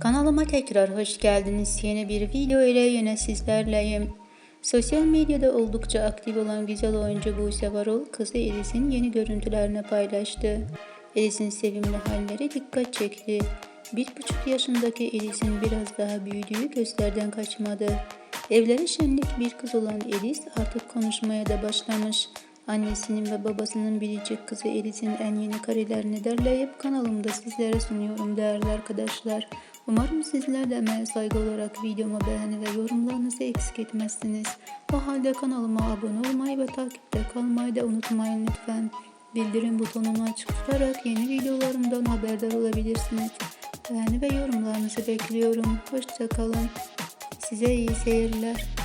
Kanalıma tekrar hoş geldiniz. Yeni bir video ile yine sizlerleyim. Sosyal medyada oldukça aktif olan güzel oyuncu Buse Varol, kızı Elis'in yeni görüntülerini paylaştı. Elis'in sevimli halleri dikkat çekti. Bir buçuk yaşındaki Elis'in biraz daha büyüdüğü gözlerden kaçmadı. Evleri şenlik bir kız olan Elis artık konuşmaya da başlamış. Annesinin ve babasının biricik kızı Elis'in en yeni karelerini derleyip kanalımda sizlere sunuyorum değerli arkadaşlar. Umarım sizler de emeğe saygı olarak videomu beğeni ve yorumlarınızı eksik etmezsiniz. O halde kanalıma abone olmayı ve takipte kalmayı da unutmayın lütfen. Bildirim butonunu açık tutarak yeni videolarımdan haberdar olabilirsiniz. Beğeni ve yorumlarınızı bekliyorum. Hoşçakalın. Size iyi seyirler.